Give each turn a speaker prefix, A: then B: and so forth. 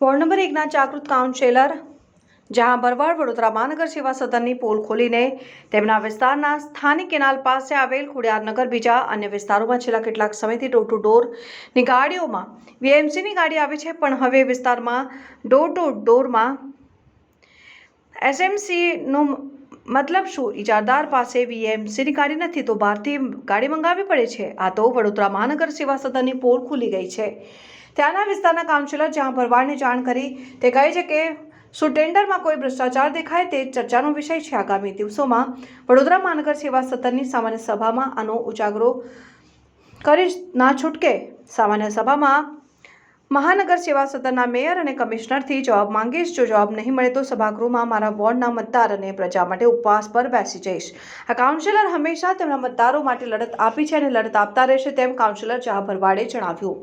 A: Ward number એકના જાગૃત counsellor, જ્યાં ભરવાડ વડોદરા મહાનગર સેવા સદનની પોલ ખોલીને તેમના વિસ્તારના સ્થાનિક કેનાલ પાસે આવેલ ખોડિયારનગર બીજા અન્ય વિસ્તારોમાં છેલ્લા કેટલાક સમયથી ડોર ટુ ડોરની ગાડીઓમાં વીએમસીની ગાડી આવી છે, પણ હવે વિસ્તારમાં ડોર ટુ ડોરમાં એસએમસીનો મતલબ શું? ઇજારદાર પાસે વીએમસીની ગાડી નથી તો બહારથી ગાડી મંગાવવી પડે છે. આ તો વડોદરા મહાનગર સેવા સદનની પોલ ખુલી ગઈ છે. ત્યાંના વિસ્તારના કાઉન્સિલર જ્યાં ભરવાડને જાણ કરી તે કહે છે કે, શું ટેન્ડરમાં કોઈ ભ્રષ્ટાચાર દેખાય તે ચર્ચાનો વિષય છે. આગામી દિવસોમાં વડોદરા મહાનગર સેવા સદનની સામાન્ય સભામાં આનો ઉજાગરો કરી ના છૂટકે સામાન્ય સભામાં મહાનગર સેવા સદનના મેયર અને કમિશનરથી જવાબ માંગીશ. જો જવાબ નહીં મળે તો સભાગૃહમાં મારા વોર્ડના મતદાર અને પ્રજા માટે ઉપવાસ પર બેસી જઈશ. આ કાઉન્સિલર હંમેશા તેમના મતદારો માટે લડત આપી છે અને લડત આપતા રહેશે તેમ કાઉન્સિલર જહા ભરવાડે જણાવ્યું.